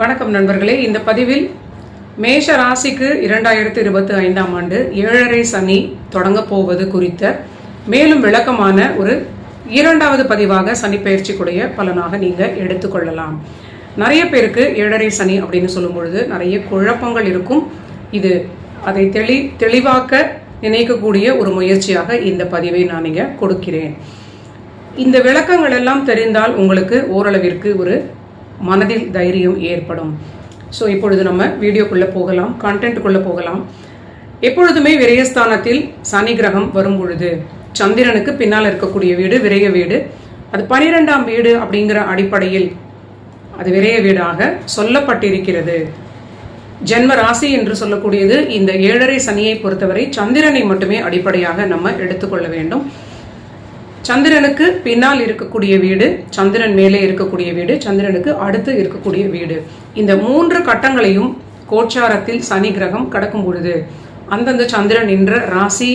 வணக்கம் நண்பர்களே. இந்த பதிவில் மேஷ ராசிக்கு இரண்டாயிரத்தி இருபத்தி ஐந்தாம் ஆண்டு ஏழரை சனி தொடங்கப் போவது குறித்த மேலும் விளக்கமான ஒரு இரண்டாவது பதிவாக சனி பயிற்சிக்குடைய பலனாக நீங்கள் எடுத்துக்கொள்ளலாம் நிறைய பேருக்கு ஏழரை சனி அப்படின்னு சொல்லும் பொழுது நிறைய குழப்பங்கள் இருக்கும். இது அதை தெளி தெளிவாக்க நினைக்கக்கூடிய ஒரு முயற்சியாக இந்த பதிவை நான் நீங்கள் கொடுக்கிறேன். இந்த விளக்கங்கள் எல்லாம் தெரிந்தால் உங்களுக்கு ஓரளவிற்கு ஒரு மனதில் தைரியம் ஏற்படும். ஸோ இப்பொழுது நம்ம வீடியோக்குள்ளே போகலாம் கண்டென்ட்டுக்குள்ளே போகலாம். எப்பொழுதுமே விரயஸ்தானத்தில் சனி கிரகம் வரும் பொழுது சந்திரனுக்கு பின்னால் இருக்கக்கூடிய வீடு விரய வீடு. அது பனிரெண்டாம் வீடு அப்படிங்கிற அடிப்படையில் அது விரய வீடாக சொல்லப்பட்டிருக்கிறது. ஜென்ம ராசி என்று சொல்லக்கூடியது இந்த ஏழரை சனியை பொறுத்தவரை சந்திரனை மட்டுமே அடிப்படையாக நம்ம எடுத்துக்கொள்ள வேண்டும். சந்திரனுக்கு பின்னால் இருக்கக்கூடிய வீடு சந்திரன் மேலே இருக்கக்கூடிய வீடு சந்திரனுக்கு அடுத்து இருக்கக்கூடிய வீடு. இந்த மூன்று கட்டங்களையும் கோச்சாரத்தில் சனி கிரகம் கடக்கும் பொழுது அந்தந்த சந்திரன் என்ற ராசி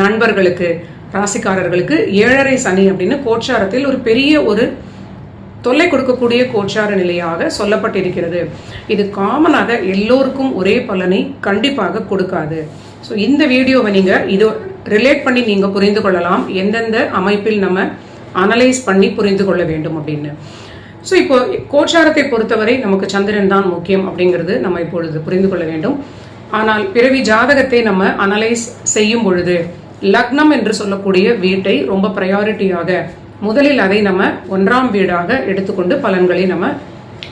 நண்பர்களுக்கு ராசிக்காரர்களுக்கு ஏழரை சனி அப்படின்னு கோச்சாரத்தில் ஒரு பெரிய ஒரு தொல்லை கொடுக்கக்கூடிய கோச்சார நிலையாக சொல்லப்பட்டிருக்கிறது. இது காமனாக எல்லோருக்கும் ஒரே பலனை கண்டிப்பாக கொடுக்காது. ஸோ இந்த வீடியோவை நீங்கள் இது ரிலேட் பண்ணி நீங்கள் புரிந்து கொள்ளலாம். எந்தெந்த அமைப்பில் நம்ம அனலைஸ் பண்ணி புரிந்து கொள்ள வேண்டும் அப்படின்னு. ஸோ இப்போ கோச்சாரத்தை பொறுத்தவரை நமக்கு சந்திரன் தான் முக்கியம் அப்படிங்கிறது நம்ம இப்பொழுது புரிந்து கொள்ள வேண்டும். ஆனால் பிறவி ஜாதகத்தை நம்ம அனலைஸ் செய்யும் பொழுது லக்னம் என்று சொல்லக்கூடிய வீட்டை ரொம்ப ப்ரையாரிட்டியாக முதலில் அதை நம்ம ஒன்றாம் வீடாக எடுத்துக்கொண்டு பலன்களை நம்ம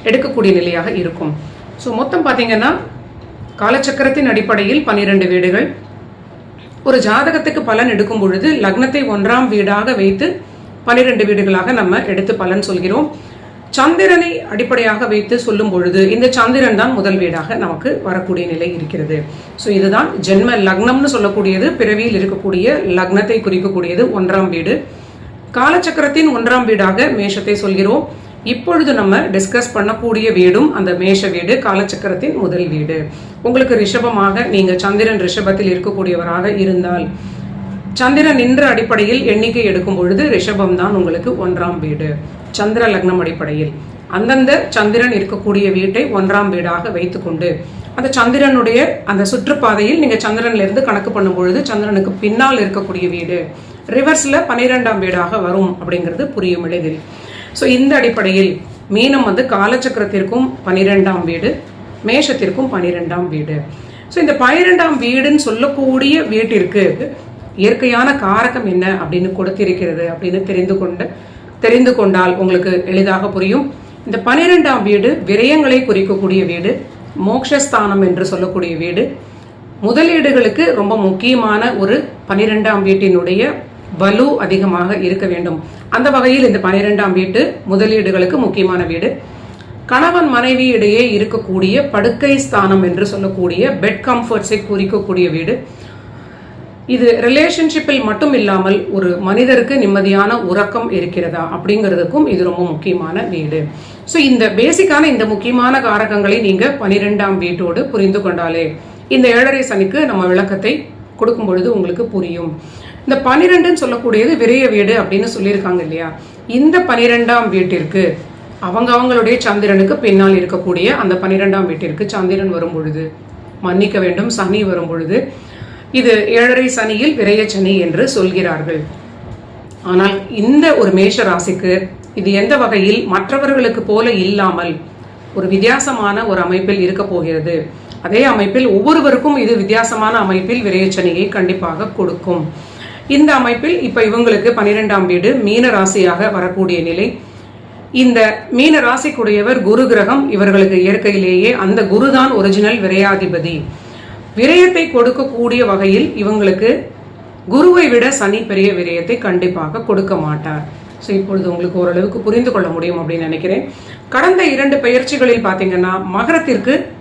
எடுக்கக்கூடிய நிலையாக இருக்கும். ஸோ மொத்தம் பார்த்தீங்கன்னா காலச்சக்கரத்தின் அடிப்படையில் பன்னிரெண்டு வீடுகள் ஒரு ஜாதகத்துக்கு பலன் எடுக்கும் பொழுது லக்னத்தை ஒன்றாம் வீடாக வைத்து பன்னிரெண்டு வீடுகளாக நம்ம எடுத்து பலன் சொல்கிறோம். சந்திரனை அடிப்படையாக வைத்து சொல்லும் பொழுது இந்த சந்திரன் தான் முதல் வீடாக நமக்கு வரக்கூடிய நிலை இருக்கிறது. ஸோ இதுதான் ஜென்ம லக்னம்னு சொல்லக்கூடியது பிறவியில் இருக்கக்கூடிய லக்னத்தை குறிக்கக்கூடியது ஒன்றாம் வீடு. காலச்சக்கரத்தின் ஒன்றாம் வீடாக மேஷத்தை சொல்கிறோம். இப்பொழுது நம்ம டிஸ்கஸ் பண்ணக்கூடிய வீடும் அந்த மேஷ வீடு காலச்சக்கரத்தின் முதல் வீடு. உங்களுக்கு ரிஷபமாக நீங்கள் சந்திரன் ரிஷபத்தில் இருக்கக்கூடியவராக இருந்தால் சந்திரன் நின்ற அடிப்படையில் எண்ணிக்கை எடுக்கும் பொழுது ரிஷபம் தான் உங்களுக்கு ஒன்றாம் வீடு. சந்திர லக்னம் அடிப்படையில். அந்தந்த சந்திரன் இருக்கக்கூடிய வீட்டை ஒன்றாம் வீடாக வைத்துக்கொண்டு அந்த சந்திரனுடைய அந்த சுற்றுப்பாதையில் நீங்கள் சந்திரன்லேருந்து கணக்கு பண்ணும் பொழுது சந்திரனுக்கு பின்னால் இருக்கக்கூடிய வீடு ரிவர்ஸில் பன்னிரெண்டாம் வீடாக வரும் அப்படிங்கிறது புரியும் எளிதில். ஸோ இந்த அடிப்படையில் மீனம் வந்து காலச்சக்கரத்திற்கும் பனிரெண்டாம் வீடு மேஷத்திற்கும் பனிரெண்டாம் வீடு. ஸோ இந்த பனிரெண்டாம் வீடுன்னு சொல்லக்கூடிய வீட்டிற்கு இயற்கையான காரகம் என்ன அப்படின்னு கொடுத்திருக்கிறது அப்படின்னு தெரிந்து கொண்டு தெரிந்து கொண்டால் உங்களுக்கு எளிதாக புரியும். இந்த பனிரெண்டாம் வீடு விரயங்களை குறிக்கக்கூடிய வீடு மோக்ஷஸ்தானம் என்று சொல்லக்கூடிய வீடு. முதலீடுகளுக்கு ரொம்ப முக்கியமான ஒரு பனிரெண்டாம் வீட்டினுடைய வலு அதிகமாக இருக்க வேண்டும். அந்த வகையில் இந்த பனிரெண்டாம் வீட்டு முதலீடுகளுக்கு முக்கியமான வீடு. கணவன் மனைவி இடையே இருக்கக்கூடிய படுக்கை ஸ்தானம் என்று சொல்லக்கூடிய பெட் கம்ஃபர்ட்ஸை குறிக்கக்கூடிய வீடு. இது ரிலேஷன்ஷிப்பில் மட்டும் இல்லாமல் ஒரு மனிதருக்கு நிம்மதியான உறக்கம் இருக்கிறதா அப்படிங்கிறதுக்கும் இது ரொம்ப முக்கியமான வீடு. ஸோ இந்த பேசிக்கான இந்த முக்கியமான காரகங்களை நீங்கள் பனிரெண்டாம் வீட்டோடு புரிந்து கொண்டாலே இந்த ஏழரை சனிக்கு நம்ம விளக்கத்தை கொடுக்கும் பொழுது உங்களுக்கு புரியும். இந்த பனிரெண்டுன்னு சொல்லக்கூடியது விரைய வீடு அப்படின்னு சொல்லியிருக்காங்க இல்லையா? இந்த பனிரெண்டாம் வீட்டிற்கு அவங்க அவங்களுடைய சந்திரனுக்கு பின்னால் இருக்கக்கூடிய அந்த பன்னிரெண்டாம் வீட்டிற்கு சந்திரன் வரும் பொழுது மன்னிக்க வேண்டும் சனி வரும் பொழுது இது ஏழரை சனியில் விரைய சனி என்று சொல்கிறார்கள். ஆனால் இந்த ஒரு மேஷ ராசிக்கு இது எந்த வகையில் மற்றவர்களுக்கு போல இல்லாமல் ஒரு வித்தியாசமான ஒரு அமைப்பில் இருக்க போகிறது. அதே அமைப்பில் ஒவ்வொருவருக்கும் இது வித்தியாசமான அமைப்பில் விரையச்சனையை கண்டிப்பாக கொடுக்கும். இந்த அமைப்பில் இப்ப இவங்களுக்கு பன்னிரெண்டாம் வீடு மீன ராசியாக வரக்கூடிய நிலை. இந்த மீன ராசிக்குடையவர் குரு கிரகம் இவர்களுக்கு இயற்கையிலேயே அந்த குருதான் ஒரிஜினல் விரையாதிபதி. விரயத்தை கொடுக்கக்கூடிய வகையில் இவங்களுக்கு குருவை விட சனி பெரிய விரயத்தை கண்டிப்பாக கொடுக்க மாட்டார். ஸோ இப்பொழுது உங்களுக்கு ஓரளவுக்கு புரிந்து கொள்ள முடியும் அப்படின்னு நினைக்கிறேன். கடந்த இரண்டு பயிற்சிகளில் பார்த்தீங்கன்னா மகரத்திற்கு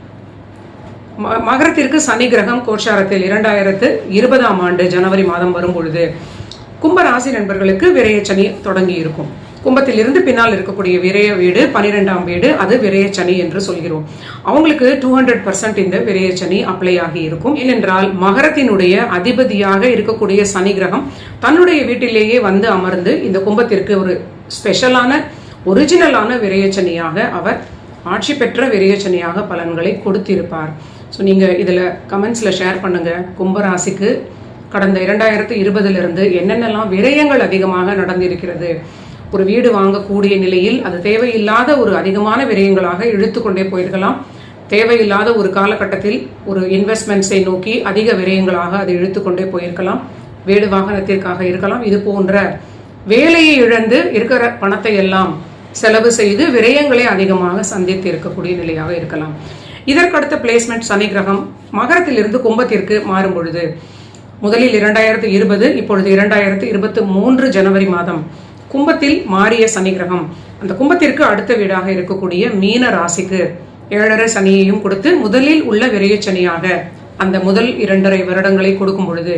ம- மகரத்திற்கு சனி கிரகம் கோச்சாரத்தில் இரண்டாயிரத்து இருபதாம் ஆண்டு ஜனவரி மாதம் வரும் பொழுது கும்ப ராசி நண்பர்களுக்கு விரயச்சனி சனி தொடங்கி இருக்கும். கும்பத்திலிருந்து பின்னால் இருக்கக்கூடிய விரய வீடு பனிரெண்டாம் வீடு அது விரையச்சனி என்று சொல்கிறோம். அவங்களுக்கு டூ ஹண்ட்ரட் பர்சன்ட் இந்த விரையச்சனி அப்ளை ஆகி இருக்கும். ஏனென்றால் மகரத்தினுடைய அதிபதியாக இருக்கக்கூடிய சனி கிரகம் தன்னுடைய வீட்டிலேயே வந்து அமர்ந்து இந்த கும்பத்திற்கு ஒரு ஸ்பெஷலான ஒரிஜினலான விரையச்சனியாக அவர் ஆட்சி பெற்ற விரையச்சனியாக பலன்களை கொடுத்திருப்பார். ஸோ நீங்கள் இதில் கமெண்ட்ஸில் ஷேர் பண்ணுங்கள் கும்பராசிக்கு கடந்த இரண்டாயிரத்து இருபதுலேருந்து என்னென்னலாம் விரயங்கள் அதிகமாக நடந்திருக்கிறது? ஒரு வீடு வாங்கக்கூடிய நிலையில் அது தேவையில்லாத ஒரு அதிகமான விரயங்களாக இழுத்துக்கொண்டே போயிருக்கலாம். தேவையில்லாத ஒரு காலகட்டத்தில் ஒரு இன்வெஸ்ட்மெண்ட்ஸை நோக்கி அதிக விரயங்களாக அது இழுத்துக்கொண்டே போயிருக்கலாம். வீடு வாகனத்திற்காக இருக்கலாம். இது போன்ற வேலையை இழந்து இருக்கிற பணத்தை எல்லாம் செலவு செய்து விரயங்களை அதிகமாக சந்தித்து இருக்கக்கூடிய நிலையாக இருக்கலாம். இதற்கடுத்த பிளேஸ்மெண்ட் சனி கிரகம் மகரத்திலிருந்து கும்பத்திற்கு மாறும் பொழுது முதலில் இரண்டாயிரத்து இருபது இப்பொழுது இரண்டாயிரத்து இருபத்தி மூன்று ஜனவரி மாதம் கும்பத்தில் மாறிய சனி கிரகம். அந்த கும்பத்திற்கு அடுத்த வீடாக இருக்கக்கூடிய மீன ராசிக்கு ஏழரை சனியையும் கொடுத்து முதலில் உள்ள விரைய சனியாக அந்த முதல் இரண்டரை வருடங்களை கொடுக்கும் பொழுது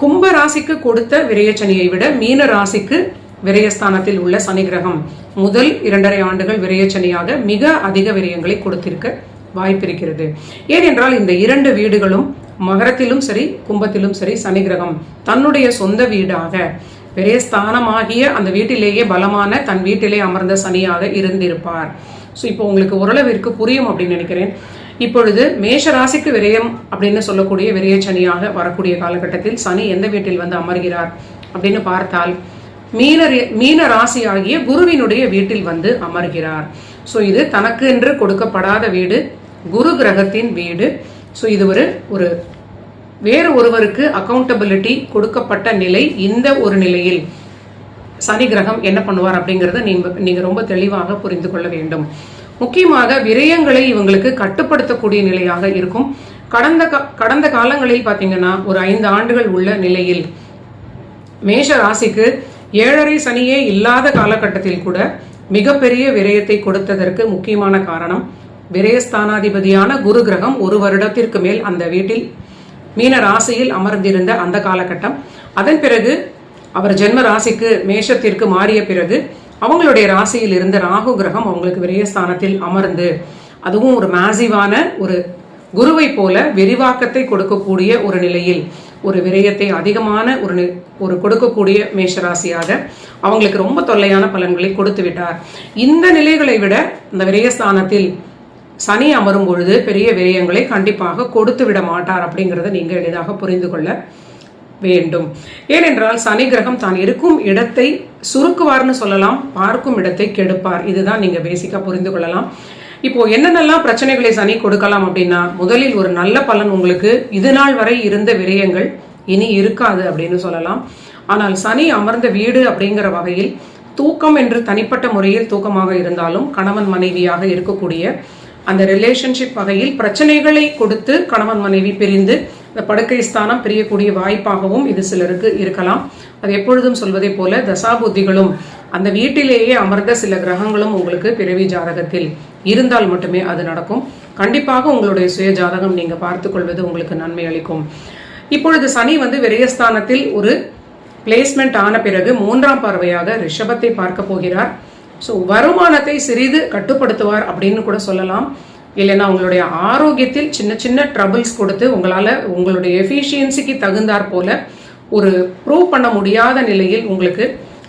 கும்ப ராசிக்கு கொடுத்த விரயச்சனியை விட மீன ராசிக்கு விரயஸ்தானத்தில் உள்ள சனி கிரகம் முதல் இரண்டரை ஆண்டுகள் விரயச்சனியாக மிக அதிக விரயங்களை கொடுத்திருக்க வாய்ப்பிருக்கிறது. ஏனென்றால் இந்த இரண்டு வீடுகளும் மகரத்திலும் சரி கும்பத்திலும் சரி சனி கிரகம் தன்னுடைய சொந்த வீடாக பெரிய ஸ்தானமாகிய அந்த வீட்டிலேயே பலமான தன் வீட்டிலே அமர்ந்த சனியாக இருந்திருப்பார். ஸோ இப்போ உங்களுக்கு ஓரளவிற்கு புரியும் அப்படின்னு நினைக்கிறேன். இப்பொழுது மேஷ ராசிக்கு விரயம் அப்படின்னு சொல்லக்கூடிய விரய சனியாக வரக்கூடிய காலகட்டத்தில் சனி எந்த வீட்டில் வந்து அமர்கிறார் அப்படின்னு பார்த்தால் மீன மீன ராசி ஆகிய குருவினுடைய வீட்டில் வந்து அமர்கிறார். ஸோ இது தனக்கு என்று கொடுக்கப்படாத வீடு குரு கிரகத்தின் வீடு. ஸோ இது ஒரு ஒரு வேறு ஒருவருக்கு அக்கௌண்டபிலிட்டி கொடுக்கப்பட்ட நிலை இந்த ஒரு நிலையில் சனி கிரகம் என்ன பண்ணுவார் அப்படிங்கிறத நீங்க ரொம்ப தெளிவாக புரிந்து கொள்ள வேண்டும். முக்கியமாக விரயங்களை இவங்களுக்கு கட்டுப்படுத்தக்கூடிய நிலையாக இருக்கும். கடந்த கடந்த காலங்களில் பார்த்தீங்கன்னா ஒரு ஐந்து ஆண்டுகள் உள்ள நிலையில் மேஷ ராசிக்கு ஏழரை சனியே இல்லாத காலகட்டத்தில் கூட மிகப்பெரிய விரயத்தை கொடுத்ததற்கு முக்கியமான காரணம் விரயஸ்தானாதிபதியான குரு கிரகம் ஒரு வருடத்திற்கு மேல் அந்த வீட்டில் மீன ராசியில் அமர்ந்திருந்த அந்த காலகட்டம். அதன் பிறகு அவர் ஜென்ம ராசிக்கு மேஷத்திற்கு மாறிய பிறகு அவங்களுடைய ராசியில் இருந்த ராகு கிரகம் அவங்களுக்கு விரயஸ்தானத்தில் அமர்ந்து அதுவும் ஒரு மேசிவான ஒரு குருவை போல விரிவாக்கத்தை கொடுக்கக்கூடிய ஒரு நிலையில் ஒரு விரயத்தை அதிகமான ஒரு ஒரு கொடுக்கக்கூடிய மேஷராசியாக அவங்களுக்கு ரொம்ப தொல்லையான பலன்களை கொடுத்து விட்டார். இந்த நிலைகளை விட இந்த விரயஸ்தானத்தில் சனி அமரும் பொழுது பெரிய விரயங்களை கண்டிப்பாக கொடுத்து விட மாட்டார் அப்படிங்கிறத நீங்கள் எளிதாக புரிந்து கொள்ள வேண்டும். ஏனென்றால் சனி கிரகம் தான் இருக்கும் இடத்தை சுருக்குவார்னு சொல்லலாம் பார்க்கும் இடத்தை கெடுப்பார். இதுதான் நீங்கள் பேசிக்காக புரிந்து கொள்ளலாம். இப்போ என்னென்னலாம் பிரச்சனைகளை சனி கொடுக்கலாம் அப்படின்னா முதலில் ஒரு நல்ல பலன் உங்களுக்கு இது நாள் வரை இருந்த விரயங்கள் இனி இருக்காது அப்படின்னு சொல்லலாம். ஆனால் சனி அமர்ந்த வீடு அப்படிங்கிற வகையில் தூக்கம் என்று தனிப்பட்ட முறையில் தூக்கமாக இருந்தாலும் கணவன் மனைவியாக இருக்கக்கூடிய அந்த ரிலேஷன்ஷிப் வகையில் பிரச்சனைகளை கொடுத்து கணவன் மனைவி பிரிந்து இந்த படுக்கை ஸ்தானம் பிரியக்கூடிய வாய்ப்பாகவும் இது சிலருக்கு இருக்கலாம். அது எப்பொழுதும் சொல்வதை போல தசாபுத்திகளும் அந்த வீட்டிலேயே அமர்ந்த சில கிரகங்களும் உங்களுக்கு பிறவி ஜாதகத்தில் இருந்தால் மட்டுமே அது நடக்கும். கண்டிப்பாக உங்களுடைய சுய ஜாதகம் நீங்க பார்த்துக்கொள்வது உங்களுக்கு நன்மை அளிக்கும். இப்பொழுது சனி வந்து விரயஸ்தானத்தில் ஒரு பிளேஸ்மெண்ட் ஆன பிறகு மூன்றாம் பார்வையாக ரிஷபத்தை பார்க்க போகிறார். ஸோ வருமானத்தை சிறிது கட்டுப்படுத்துவார் அப்படின்னு கூட சொல்லலாம். இல்லைன்னா உங்களுடைய ஆரோக்கியத்தில் சின்ன சின்ன ட்ரபிள்ஸ் கொடுத்து உங்களால் உங்களுடைய எஃபிஷியன்சிக்கு தகுந்தாற் போல ஒரு ப்ரூவ் பண்ண முடியாத நிலையில் உங்களுக்கு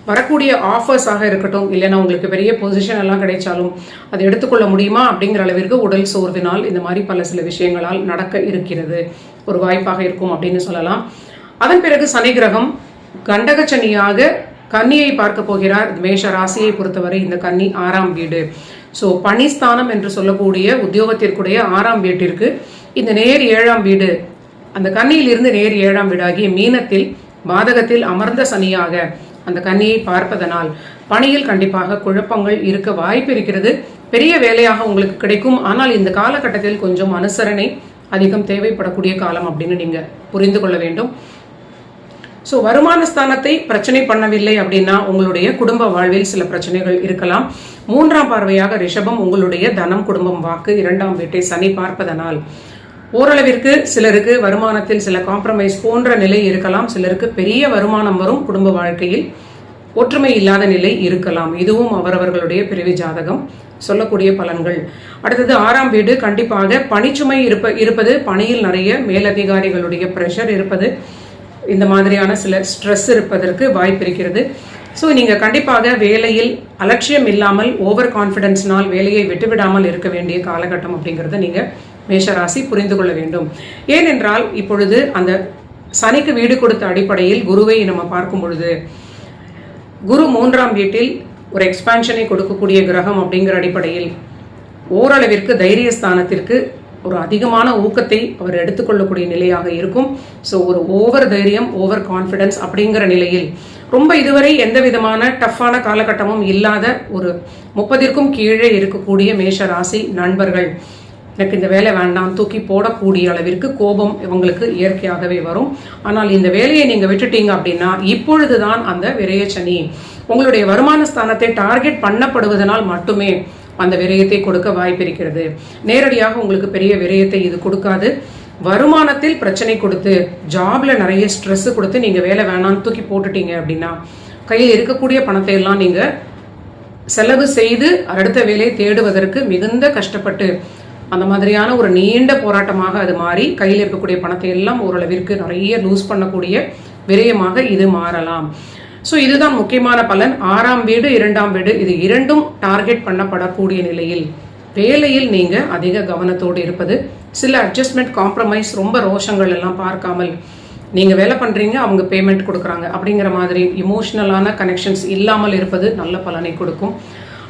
வரக்கூடிய ஆஃபர்ஸாக இருக்கட்டும். இல்லைன்னா உங்களுக்கு பெரிய பொசிஷன் எல்லாம் கிடைச்சாலும் அதை எடுத்துக்கொள்ள முடியுமா அப்படிங்கிற அளவிற்கு உடல் சோர்வினால் இந்த மாதிரி பல சில விஷயங்களால் நடக்க இருக்கிறது. ஒரு வாய்ப்பாக இருக்கும் அப்படின்னு சொல்லலாம். அதன் பிறகு சனி கிரகம் கண்டகச்சனியாக கன்னியை பார்க்க போகிறார். மேஷ ராசியை பொறுத்தவரை இந்த கன்னி ஆறாம் வீடு. ஸோ பணிஸ்தானம் என்று சொல்லக்கூடிய உத்தியோகத்திற்குடைய ஆறாம் வீட்டிற்கு இந்த நேர் ஏழாம் வீடு. அந்த கன்னியிலிருந்து நேர் ஏழாம் வீடாகிய மீனத்தில் பாதகத்தில் அமர்ந்த சனியாக அந்த கன்னியை பார்ப்பதனால் பணியில் கண்டிப்பாக குழப்பங்கள் இருக்க வாய்ப்பு இருக்கிறது. பெரிய வேலையாக உங்களுக்கு கிடைக்கும். ஆனால் இந்த காலகட்டத்தில் கொஞ்சம் அனுசரணை அதிகம் தேவைப்படக்கூடிய காலம் அப்படின்னு நீங்க புரிந்து கொள்ள வேண்டும். ஸோ வருமான ஸ்தானத்தை பிரச்சனை பண்ணவில்லை அப்படின்னா உங்களுடைய குடும்ப வாழ்வில் சில பிரச்சனைகள் இருக்கலாம். மூன்றாம் பார்வையாக ரிஷபம் உங்களுடைய தனம் குடும்பம் வாக்கு. இரண்டாம் வீட்டை சனி பார்ப்பதனால் ஓரளவிற்கு சிலருக்கு வருமானத்தில் சில காம்ப்ரமைஸ் போன்ற நிலை இருக்கலாம். சிலருக்கு பெரிய வருமானம் வரும். குடும்ப வாழ்க்கையில் ஒற்றுமை இல்லாத நிலை இருக்கலாம். இதுவும் அவரவர்களுடைய பிரிவு ஜாதகம். சொல்லக்கூடிய பலன்கள். அடுத்தது ஆறாம் வீடு. கண்டிப்பாக பணிச்சுமை இருப்ப இருப்பது. பணியில் நிறைய மேலதிகாரிகளுடைய ப்ரெஷர் இருப்பது. இந்த மாதிரியான சில ஸ்ட்ரெஸ் இருப்பதற்கு வாய்ப்பு இருக்கிறது. ஸோ நீங்கள் கண்டிப்பாக வேலையில் அலட்சியம் இல்லாமல் ஓவர் கான்ஃபிடென்ஸ்னால் வேலையை விட்டுவிடாமல் இருக்க வேண்டிய காலகட்டம் அப்படிங்கிறத நீங்கள் மேஷராசி புரிந்து கொள்ள வேண்டும். ஏனென்றால் இப்பொழுது அந்த சனிக்கு வீடு கொடுத்த அடிப்படையில் குருவை நம்ம பார்க்கும் பொழுது குரு மூன்றாம் வீட்டில் ஒரு எக்ஸ்பான்ஷனை கொடுக்கக்கூடிய கிரகம் அப்படிங்கிற அடிப்படையில் ஓரளவிற்கு தைரியஸ்தானத்திற்கு ஒரு அதிகமான ஊக்கத்தை அவர் எடுத்துக்கொள்ளக்கூடிய நிலையாக இருக்கும். ஸோ ஒரு ஓவர் தைரியம் ஓவர் கான்ஃபிடன்ஸ் அப்படிங்கிற நிலையில் ரொம்ப இதுவரை எந்த விதமான டஃப்பான காலகட்டமும் இல்லாத ஒரு முப்பதிற்கும் கீழே இருக்கக்கூடிய மேஷ ராசி நண்பர்கள். எனக்கு இந்த வேலை வேண்டாம் தூக்கி போடக்கூடிய அளவிற்கு கோபம் இவங்களுக்கு இயற்கையாகவே வரும். ஆனால் இந்த வேலையை நீங்கள் விட்டுட்டீங்க அப்படின்னா இப்பொழுதுதான் அந்த விரையச்சனி. உங்களுடைய வருமான ஸ்தானத்தை டார்கெட் பண்ணப்படுவதனால் மட்டுமே அந்த விரயத்தை கொடுக்க வாய்ப்பிருக்கிறது. நேரடியாக உங்களுக்கு பெரிய விரயத்தை இது கொடுக்காது. வருமானத்தில் பிரச்சனை கொடுத்து ஜாப்ல நிறைய ஸ்ட்ரெஸ் கொடுத்து நீங்க வேலை வேணாம்னு தூக்கி போட்டுட்டீங்க அப்படின்னா கையில் இருக்கக்கூடிய பணத்தை எல்லாம் நீங்க செலவு செய்து அடுத்த வேலையை தேடுவதற்கு மிகுந்த கஷ்டப்பட்டு அந்த மாதிரியான ஒரு நீண்ட போராட்டமாக அது மாறி கையில் இருக்கக்கூடிய பணத்தை எல்லாம் ஓரளவிற்கு நிறைய லூஸ் பண்ணக்கூடிய விரயமாக இது மாறலாம். ஸோ இதுதான் முக்கியமான பலன். ஆறாம் வீடு இரண்டாம் வீடு இது இரண்டும் டார்கெட் பண்ணப்படக்கூடிய நிலையில். வேலையில் நீங்க அதிக கவனத்தோடு இருப்பது சில அட்ஜஸ்ட்மெண்ட் காம்ப்ரமைஸ் ரொம்ப ரோஷங்கள் எல்லாம் பார்க்காமல் நீங்க வேலை பண்றீங்க அவங்க பேமெண்ட் கொடுக்குறாங்க அப்படிங்கிற மாதிரி இமோஷனலான கனெக்ஷன்ஸ் இல்லாமல் இருப்பது நல்ல பலனை கொடுக்கும்.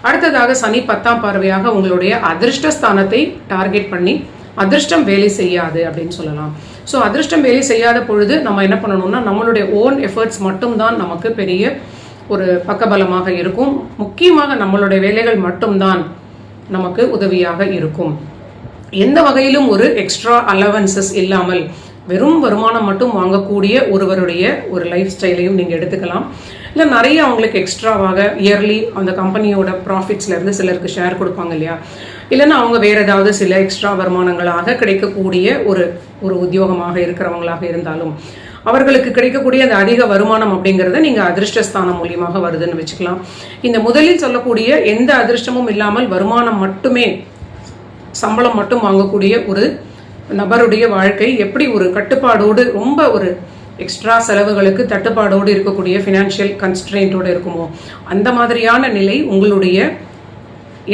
அடுத்ததாக சனி பத்தாம் பார்வையாக உங்களுடைய அதிர்ஷ்டஸ்தானத்தை டார்கெட் பண்ணி அதிர்ஷ்டம் வேலை செய்யாது அப்படின்னு சொல்லலாம். ஸோ அதிர்ஷ்டம் வேலை செய்யாத பொழுது நம்ம என்ன பண்ணணும்னா நம்மளுடைய ஓன் எஃபர்ட்ஸ் மட்டும்தான் நமக்கு பெரிய ஒரு பக்கபலமாக இருக்கும். முக்கியமாக நம்மளுடைய வேலைகள் மட்டும்தான் நமக்கு உதவியாக இருக்கும். எந்த வகையிலும் ஒரு எக்ஸ்ட்ரா அலவன்சஸ் இல்லாமல் வெறும் வருமானம் மட்டும் வாங்கக்கூடிய ஒருவருடைய ஒரு லைஃப் ஸ்டைலையும் நீங்கள் எடுத்துக்கலாம். இல்லை நிறைய அவங்களுக்கு எக்ஸ்ட்ராவாக இயர்லி அந்த கம்பெனியோட ப்ராஃபிட்ஸ்லேருந்து சிலருக்கு ஷேர் கொடுப்பாங்க இல்லையா? இல்லைன்னா அவங்க வேற ஏதாவது சில எக்ஸ்ட்ரா வருமானங்களாக கிடைக்கக்கூடிய ஒரு ஒரு உத்தியோகமாக இருக்கிறவங்களாக இருந்தாலும் அவர்களுக்கு கிடைக்கக்கூடிய அந்த அதிக வருமானம் அப்படிங்கிறத நீங்கள் அதிர்ஷ்டஸ்தானம் மூலியமாக வருதுன்னு வச்சுக்கலாம். இந்த முதலில் சொல்லக்கூடிய எந்த அதிர்ஷ்டமும் இல்லாமல் வருமானம் மட்டுமே சம்பளம் மட்டும் வாங்கக்கூடிய ஒரு நபருடைய வாழ்க்கை எப்படி ஒரு கட்டுப்பாடோடு ரொம்ப ஒரு எக்ஸ்ட்ரா செலவுகளுக்கு தட்டுப்பாடோடு இருக்கக்கூடிய ஃபினான்ஷியல் கன்ஸ்ட்ரெயின்ட்டோடு இருக்குமோ அந்த மாதிரியான நிலை உங்களுடைய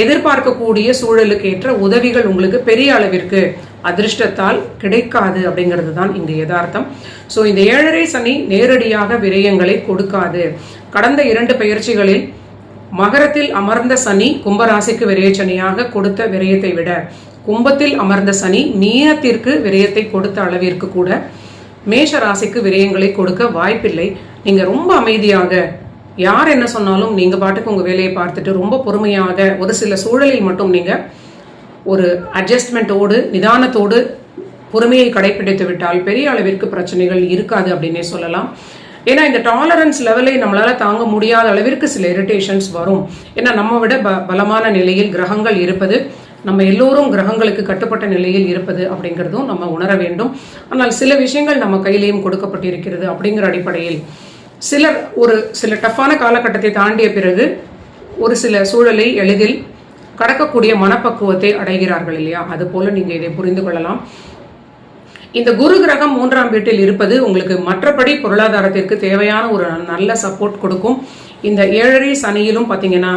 எதிர்பார்க்கக்கூடிய சூழலுக்கு ஏற்ற உதவிகள் உங்களுக்கு பெரிய அளவிற்கு அதிர்ஷ்டத்தால் கிடைக்காது அப்படிங்கிறது தான் இங்கு யதார்த்தம். ஸோ இந்த ஏழரை சனி நேரடியாக விரயங்களை கொடுக்காது. கடந்த இரண்டு பயிற்சிகளில் மகரத்தில் அமர்ந்த சனி கும்பராசிக்கு விரயச்சனியாக கொடுத்த விரயத்தை விட கும்பத்தில் அமர்ந்த சனி மீனத்திற்கு விரயத்தை கொடுத்த அளவிற்கு கூட மேஷ ராசிக்கு விரயங்களை கொடுக்க வாய்ப்பில்லை. நீங்கள் ரொம்ப அமைதியாக யார் என்ன சொன்னாலும் நீங்க பாட்டுக்கு உங்க வேலையை பார்த்துட்டு ரொம்ப பொறுமையாக ஒரு சில சூழலில் மட்டும் நீங்க ஒரு அட்ஜஸ்ட்மெண்ட்டோடு நிதானத்தோடு பொறுமையை கடைபிடித்து விட்டால் பெரிய அளவிற்கு பிரச்சனைகள் இருக்காது அப்படின்னே சொல்லலாம். ஏன்னா இந்த டாலரன்ஸ் லெவலை நம்மளால தாங்க முடியாத அளவிற்கு சில இரிட்டேஷன்ஸ் வரும். ஏன்னா நம்ம விட ப பலமான நிலையில் கிரகங்கள் இருப்பது நம்ம எல்லோரும் கிரகங்களுக்கு கட்டுப்பட்ட நிலையில் இருப்பது அப்படிங்கிறதும் நம்ம உணர வேண்டும். ஆனால் சில விஷயங்கள் நம்ம கையிலையும் கொடுக்கப்பட்டிருக்கிறது அப்படிங்கிற அடிப்படையில் சிலர் ஒரு சில டஃப்பான காலகட்டத்தை தாண்டிய பிறகு ஒரு சில சூழலை எளிதில் கடக்கக்கூடிய மனப்பக்குவத்தை அடைகிறார்கள் இல்லையா? அது போல நீங்க இதை புரிந்து கொள்ளலாம். இந்த குரு கிரகம் மூன்றாம் வீட்டில் இருப்பது உங்களுக்கு மற்றபடி பொருளாதாரத்திற்கு தேவையான ஒரு நல்ல சப்போர்ட் கொடுக்கும். இந்த ஏழரை சனியிலும் பார்த்தீங்கன்னா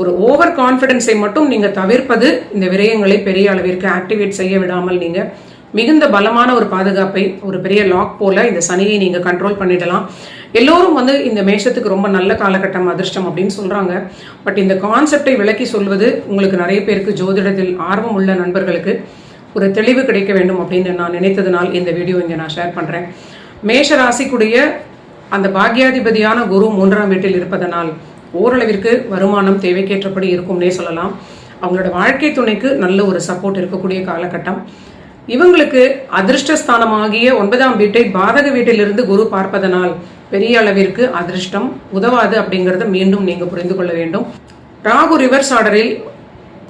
ஒரு ஓவர் கான்ஃபிடென்ஸை மட்டும் நீங்கள் தவிர்ப்பது இந்த விரயங்களை பெரிய அளவிற்கு ஆக்டிவேட் செய்ய விடாமல் நீங்கள் மிகுந்த பலமான ஒரு பாதுகாப்பை ஒரு பெரிய லாக் போல இந்த சனியை நீங்க கண்ட்ரோல் பண்ணிடலாம். எல்லோரும் வந்து இந்த மேஷத்துக்கு ரொம்ப நல்ல காலகட்டம் அதிர்ஷ்டம் அப்படின்னு சொல்றாங்க. பட் இந்த கான்செப்டை விளக்கி சொல்வது உங்களுக்கு நிறைய பேருக்கு ஜோதிடத்தில் ஆர்வம் உள்ள நண்பர்களுக்கு ஒரு தெளிவு கிடைக்க வேண்டும் அப்படின்னு நான் நினைத்ததுனால் இந்த வீடியோ இங்கே நான் ஷேர் பண்றேன். மேஷ ராசிக்குடைய அந்த பாக்யாதிபதியான குரு மூன்றாம் வீட்டில் இருப்பதனால் ஓரளவிற்கு வருமானம் தேவைக்கேற்றபடி இருக்கும்னே சொல்லலாம். அவங்களோட வாழ்க்கை துணைக்கு நல்ல ஒரு சப்போர்ட் இருக்கக்கூடிய காலகட்டம். இவங்களுக்கு அதிர்ஷ்டஸ்தானமாகிய ஒன்பதாம் வீட்டை பாதக வீட்டிலிருந்து குரு பார்ப்பதனால் பெரிய அளவிற்கு அதிர்ஷ்டம் உதவாது அப்படிங்கறத மீண்டும் நீங்க புரிந்து கொள்ள வேண்டும். ராகு ரிவர்ஸ் ஆர்டரில்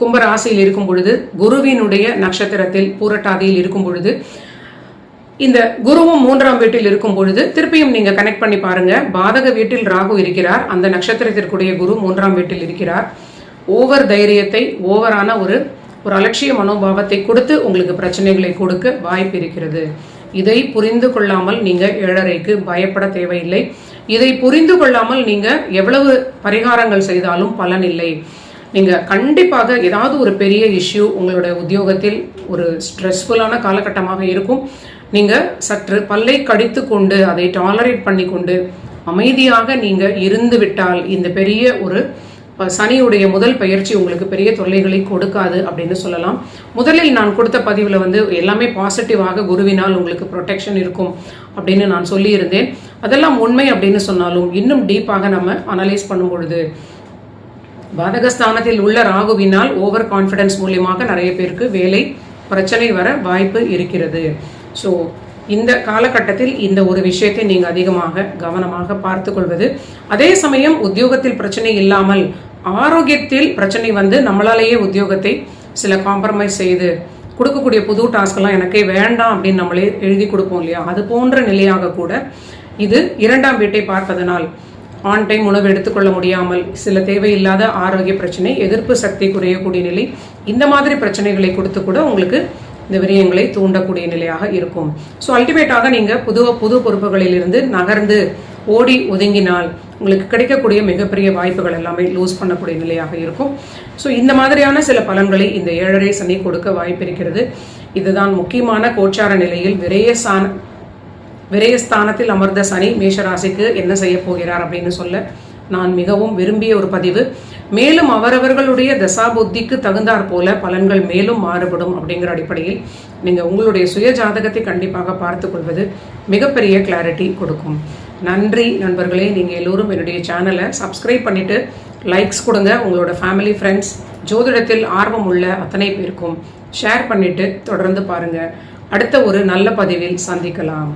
கும்பராசியில் இருக்கும் பொழுது குருவினுடைய நட்சத்திரத்தில் பூரட்டாதியில் இருக்கும் பொழுது இந்த குருவும் மூன்றாம் வீட்டில் இருக்கும் பொழுது திருப்பியும் நீங்க கனெக்ட் பண்ணி பாருங்க. பாதக வீட்டில் ராகு இருக்கிறார். அந்த நட்சத்திரத்திற்குடைய குரு மூன்றாம் வீட்டில் இருக்கிறார். ஓவர் தைரியத்தை ஓவரான ஒரு ஒரு அலட்சிய மனோபாவத்தை கொடுத்து உங்களுக்கு பிரச்சனைகளை கொடுக்க வாய்ப்பு இருக்கிறது. இதை புரிந்து கொள்ளாமல் நீங்கள் ஏழரைக்கு பயப்பட தேவையில்லை. இதை புரிந்து கொள்ளாமல் நீங்கள் எவ்வளவு பரிகாரங்கள் செய்தாலும் பலன் இல்லை. நீங்கள் கண்டிப்பாக ஏதாவது ஒரு பெரிய இஷ்யூ உங்களுடைய உத்தியோகத்தில் ஒரு ஸ்ட்ரெஸ்ஃபுல்லான காலகட்டமாக இருக்கும். நீங்கள் சற்று பல்லை கடித்து கொண்டு அதை டாலரேட் பண்ணி கொண்டு அமைதியாக நீங்கள் இருந்து விட்டால் இந்த பெரிய ஒரு சனியுடைய முதல் பயிற்சி உங்களுக்கு பெரிய தொல்லைகளை கொடுக்காது அப்படின்னு சொல்லலாம். முதலில் நான் கொடுத்த பதிவில் வந்து எல்லாமே பாசிட்டிவாக குருவினால் உங்களுக்கு ப்ரொடெக்ஷன் இருக்கும் அப்படின்னு நான் சொல்லியிருந்தேன். அதெல்லாம் உண்மை அப்படின்னு சொன்னாலும் இன்னும் டீப்பாக நம்ம அனலைஸ் பண்ணும் பொழுது பாதகஸ்தானத்தில் உள்ள ராகுவினால் ஓவர் கான்ஃபிடன்ஸ் மூலியமாக நிறைய பேருக்கு வேலை பிரச்சனை வர வாய்ப்பு இருக்கிறது. ஸோ இந்த காலகட்டத்தில் இந்த ஒரு விஷயத்தை நீங்கள் அதிகமாக கவனமாக பார்த்து கொள்வது. அதே சமயம் உத்தியோகத்தில் பிரச்சனை இல்லாமல் ஆரோக்கியத்தில் பிரச்சனை வந்து நம்மளாலேயே உத்தியோகத்தை சில காம்ப்ரமைஸ் செய்து கொடுக்கக்கூடிய புது டாஸ்கெல்லாம் எனக்கே வேண்டாம் அப்படின்னு நம்மளே எழுதி கொடுப்போம் இல்லையா? அது போன்ற நிலையாக கூட இது இரண்டாம் வீட்டை பார்ப்பதனால் ஆன் டைம் உணவு எடுத்துக்கொள்ள முடியாமல் சில தேவையில்லாத ஆரோக்கிய பிரச்சனை எதிர்ப்பு சக்தி குறையக்கூடிய நிலை இந்த மாதிரி பிரச்சனைகளை கொடுத்து கூட உங்களுக்கு இந்த விரயங்களை தூண்டக்கூடிய நிலையாக இருக்கும். ஸோ அல்டிமேட்டாக நீங்கள் புது புது பொறுப்புகளிலிருந்து நகர்ந்து ஓடி ஒதுங்கினால் உங்களுக்கு கிடைக்கக்கூடிய மிகப்பெரிய வாய்ப்புகள் எல்லாமே லூஸ் பண்ணக்கூடிய நிலையாக இருக்கும். ஸோ இந்த மாதிரியான சில பலன்களை இந்த ஏழரை சனி கொடுக்க வாய்ப்பிருக்கிறது இதுதான் முக்கியமான கோச்சார நிலையில் விரயசான விரயஸ்தானத்தில் அமர்ந்த சனி மேஷராசிக்கு என்ன செய்ய போகிறார் அப்படின்னு சொல்ல நான் மிகவும் விரும்பிய ஒரு பதிவு. மேலும் அவரவர்களுடைய தசா புத்திக்கு தகுந்தாற் போல பலன்கள் மேலும் மாறுபடும் அப்படிங்கிற அடிப்படையில் நீங்கள் உங்களுடைய சுய ஜாதகத்தை கண்டிப்பாக பார்த்து கொள்வது மிகப்பெரிய கிளாரிட்டி கொடுக்கும். நன்றி நண்பர்களே. நீங்கள் எல்லோரும் என்னுடைய சேனலை சப்ஸ்கிரைப் பண்ணிவிட்டு லைக்ஸ் கொடுங்க. உங்களோட ஃபேமிலி ஃப்ரெண்ட்ஸ் ஜோதிடத்தில் ஆர்வம் உள்ள அத்தனை பேருக்கும் ஷேர் பண்ணிவிட்டு தொடர்ந்து பாருங்கள் அடுத்த ஒரு நல்ல பதிவில் சந்திக்கலாம்.